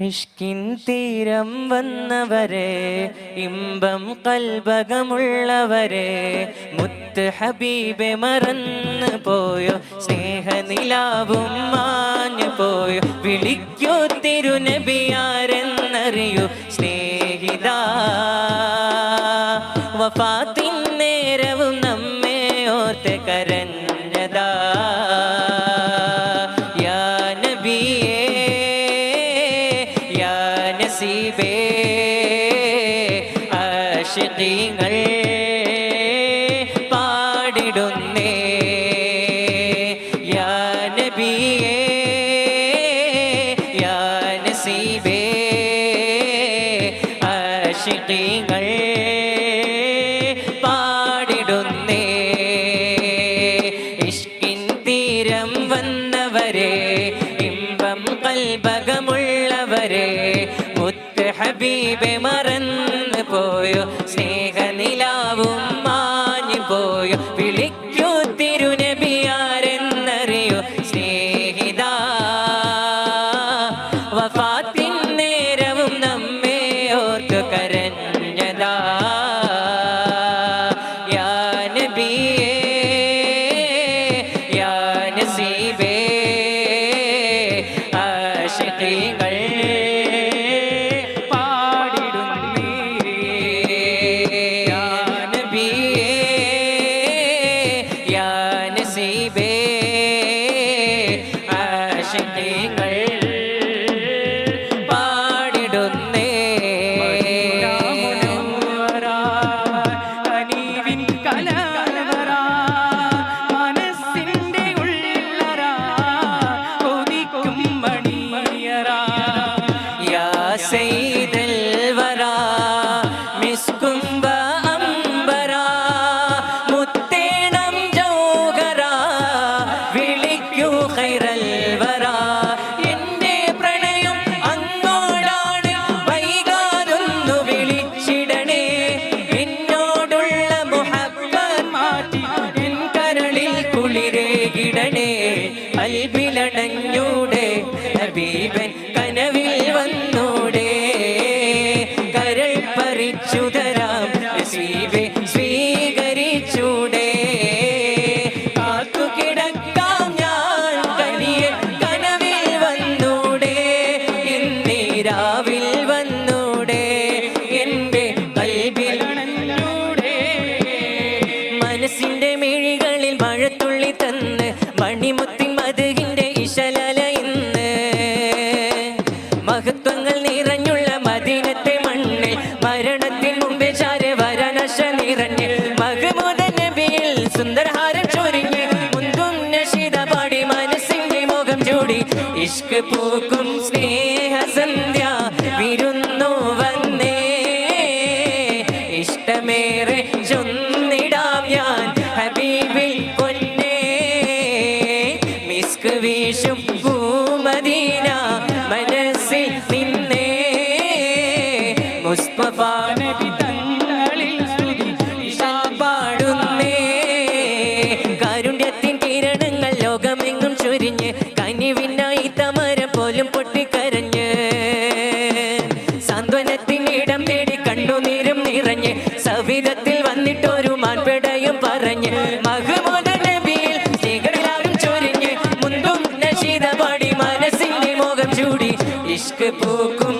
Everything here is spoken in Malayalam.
ഇഷ്കിൻ തീരം വന്നവരെ ഇമ്പം കൽബകമുള്ളവരെ മുത്ത് ഹബീബെ മറന്നു പോയോ സ്നേഹനിലാവും മാഞ്ഞു പോയോ വിളിക്കോ തിരുനബിയാരെന്നറിയൂ സ്നേഹിത. വഫാത്തിൻ നേരവും നമ്മെ ഓർത്ത് കരഞ്ഞതാ. ആശിഖീങ്ങൾ പാടിടുന്നേ. യാ നബിയേ യാ നസീബേ പാടിടുന്നേ. ഇഷ്കിൻ തീരം ഇമ്പം കൽബകമുള്ളവരെ മുത്ത് ഹബീബെ മറന്നു പോയോ? സ്നേഹനിലാവും മാഞ്ഞു പോയോ വിളിക്കൂ മധുകിന്റെ ഇശലല ഇന്ന്. മഹത്വങ്ങൾ നിറഞ്ഞുള്ള മദീനത്തെ മണ്ണിൽ മരണത്തിൽ മുമ്പേ ചാര വരനശ നിറഞ്ഞിൽ. മഹമൂദ നബിയിൽ സുന്ദരഹാരം ചൊരിഞ്ഞ് മുന്തും പാടി മനസ്സിന്റെ മുഖം ചൂടി. ഇഷ്ക് പൂക്കും സ്നേഹസന്ധ്യ മുസ്തഫ നബി തങ്ങളിൽ പാടുന്നേ. കിരണങ്ങൾ ലോകമെങ്ങും തമര പോലും ഇടം കണ്ണുനീരും ഇഷ്ക് പൂക്കും